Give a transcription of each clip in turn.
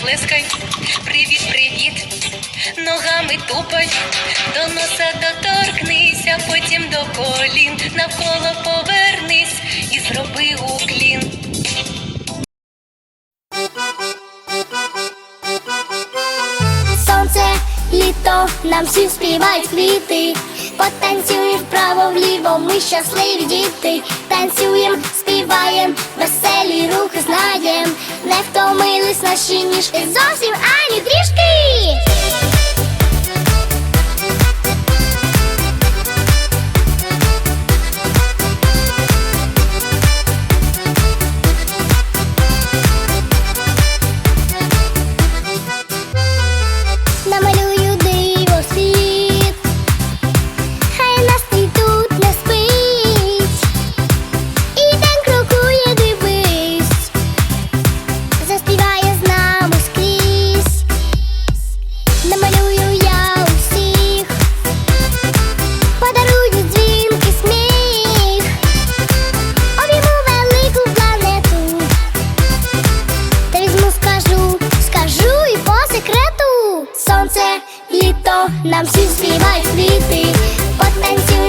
плескай, привіт, привіт, ногами тупай, до носа доторкнися, потім до колін, навколо повернись і зроби уклін. Сонце, літо, нам всі співають квіти. Потанцюємо вправо вліво, ми щасливі діти. Танцюєм, співаєм, веселі рухи знаєм. Втомились наші ніжки зовсім ані трішки. засяють світи,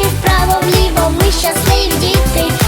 вправо вліво, ми щасливі діти.